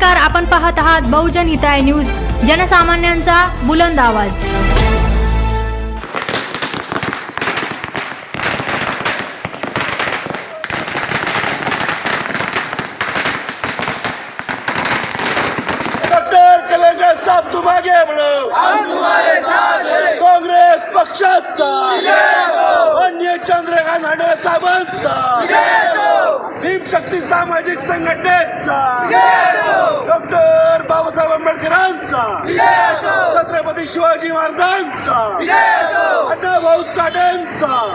नमस्कार आपण पाहत आहात बहुजन हिताय न्यूज जनसामान्यांचा बुलंद आवाज. डॉक्टर कलेक्टर साहब तुम आगे बढ़ो काँग्रेस पक्षाचा. अन्य चंद्रकांत आढळ साहेबांचा शक्ती सामाजिक संघटनेचा. डॉक्टर बाबासाहेब आंबेडकरांचा. छत्रपती शिवाजी महाराजांचा. अण्णाभाऊ साठेंचा.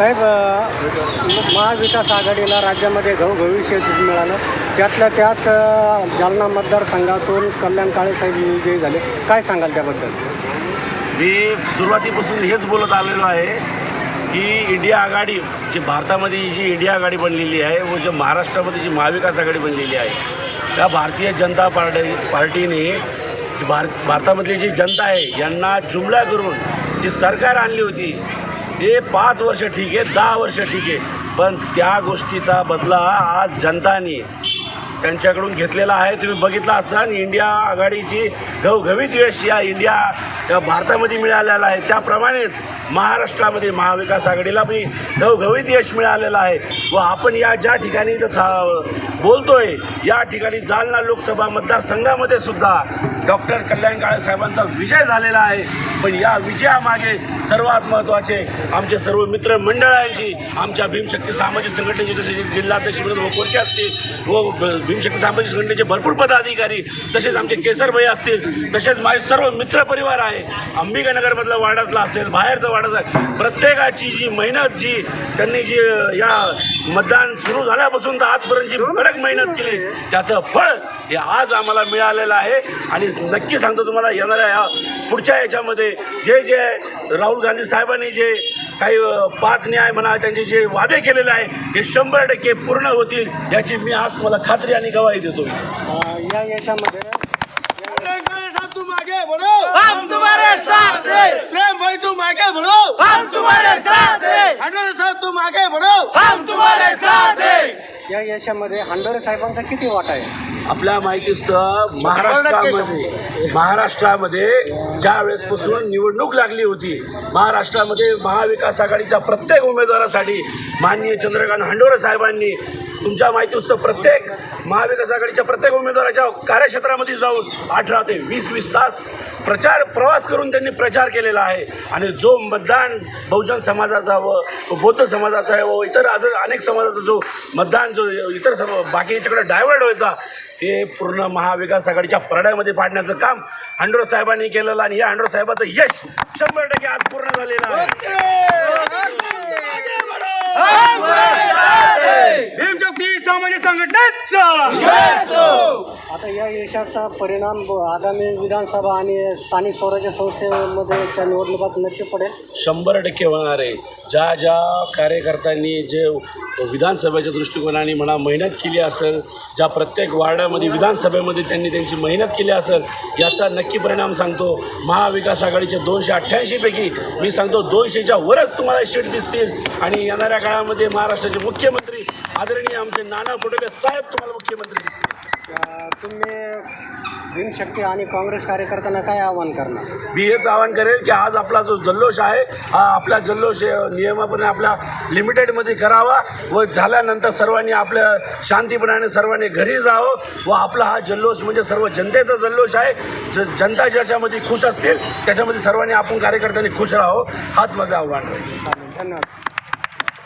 साहेब महाविकास आघाडीला राज्यामध्ये घवघवी शेती मिळालं. त्यातल्या त्यात जालना मतदारसंघातून कल्याण काळे साहेब विजयी झाले. काय सांगाल त्याबद्दल? मी सुरुवातीपासून हेच बोलत आलेलो आहे की इंडिया आघाडी जी भारतामध्ये जी इंडिया आघाडी बनलेली आहे व जे महाराष्ट्रामध्ये जी महाविकास आघाडी बनलेली आहे त्या भारतीय जनता पार्टी पार्टीने भार भारतामधली जी जनता आहे यांना जुमला करून जी सरकार आणली होती हे पाच वर्ष ठीक आहे दहा वर्ष ठीक आहे. पण त्या गोष्टीचा बदला आज जनताने त्यांच्याकडून घेतलेला आहे. तुम्ही बघितला असाल इंडिया आघाडीची घवघवीत यश या इंडिया भारतामध्ये मिळालेला आहे. त्याप्रमाणेच महाराष्ट्रामध्ये महाविकास आघाडीला पण घवघवीत यश मिळालेलं आहे. व आपण या ज्या ठिकाणी था बोलतोय या ठिकाणी जालना लोकसभा मतदारसंघामध्ये सुद्धा डॉक्टर कल्याण काळे साहेबांचा विजय झालेला आहे. पण या विजयामागे सर्वात महत्त्वाचे आमचे सर्व मित्रमंडळांची आमच्या भीमशक्ती सामाजिक संघटनेचे जसे जिल्हाध्यक्ष विनोद कोणते असतील व ब- सामाजिक संघटनेचे भरपूर पदाधिकारी तसेच आमचे केसरभाई असतील तसेच माझे सर्व मित्रपरिवार आहे. अंबिकानगरमधला वाड्यातला असेल बाहेरचा वार्डाचा आहे प्रत्येकाची जी मेहनत जी त्यांनी जी या मतदान सुरू झाल्यापासून तर आजपर्यंत जी कडक मेहनत केली त्याचं फळ हे आज आम्हाला मिळालेलं आहे. आणि नक्की सांगतो तुम्हाला येणाऱ्या या पुढच्या याच्यामध्ये जे जे राहुल गांधी साहेबांनी जे काही पाच न्याय म्हणा त्यांचे जे वादे केलेले आहे हे शंभर टक्के पूर्ण होतील याची मी आज तुम्हाला खात्री आणि गवाही देतो. या यशामध्ये तुम आगे बढ़ो. हम तुम्हारे साथ हैं। प्रेम भाई तुम आगे बढ़ो. हम तुम्हारे साथ हैं। साहब तुम आगे बढ़ो. हम तुम्हारे साथ हैं। या यशामध्ये हांडोरे साहेबांचा किती वाटा आहे? आपल्या माहितीस्तव महाराष्ट्रामध्ये महाराष्ट्रामध्ये ज्या वेळेसपासून निवडणूक लागली होती महाराष्ट्रामध्ये महाविकास आघाडीच्या प्रत्येक उमेदवारासाठी माननीय चंद्रकांत हंडोरे साहेबांनी तुमच्या माहितीस्तव प्रत्येक महाविकास आघाडीच्या प्रत्येक उमेदवाराच्या कार्यक्षेत्रामध्ये जाऊन अठरा ते वीस वीस तास प्रचार प्रवास करून त्यांनी प्रचार केलेला आहे. आणि जो मतदान बहुजन समाजाचा व बौद्ध समाजाचा आहे व इतर अजून अनेक समाजाचा जो मतदान जो इतर सर्व बाकी याच्याकडे डायव्हर्ट व्हायचा ते पूर्ण महाविकास आघाडीच्या परड्यामध्ये पाडण्याचं काम हंडोर साहेबांनी केलेलं आणि या हंडोर साहेबाचं यश शंभर टक्के आज पूर्ण झालेलं आहे. भीमशक्ती सामाजिक संघटनेचा. आता या यशाचा परिणाम आगामी विधानसभा आणि स्थानिक स्वराज्य संस्थेमध्ये निवडणुकात नक्की पडेल. शंभर टक्के होणार आहे. ज्या ज्या कार्यकर्त्यांनी जे विधानसभेच्या दृष्टिकोनाने म्हणा मेहनत केली असेल ज्या प्रत्येक वार्डामध्ये विधानसभेमध्ये त्यांनी त्यांची मेहनत केली असेल याचा नक्की परिणाम सांगतो. महाविकास आघाडीचे दोनशे अठ्ठ्याऐंशीपैकी मी सांगतो दोनशेच्या वरच तुम्हाला शीट दिसतील. आणि येणाऱ्या काळामध्ये महाराष्ट्राचे मुख्यमंत्री आदरणीय आमचे नाना पटोले साहेब तुम्हाला मुख्यमंत्री दिसतील. तुम्ही भीमशक्ती आणि काँग्रेस कार्यकर्त्यांना काय आवाहन करणार? मी हेच आवाहन करेल की आज आपला जो जल्लोष आहे हा आपला जल्लोष अ, नियमाप्रमाणे आपल्या लिमिटेडमध्ये करावा व झाल्यानंतर सर्वांनी आपल्या शांतीपणाने सर्वांनी घरी जावं व आपला हा जल्लोष म्हणजे सर्व जनतेचा जल्लोष आहे. ज जनता ज्याच्यामध्ये खुश असतील त्याच्यामध्ये सर्वांनी आपण कार्यकर्त्यांनी खुश राहावं हाच माझं आव्हान राहील धन्यवाद.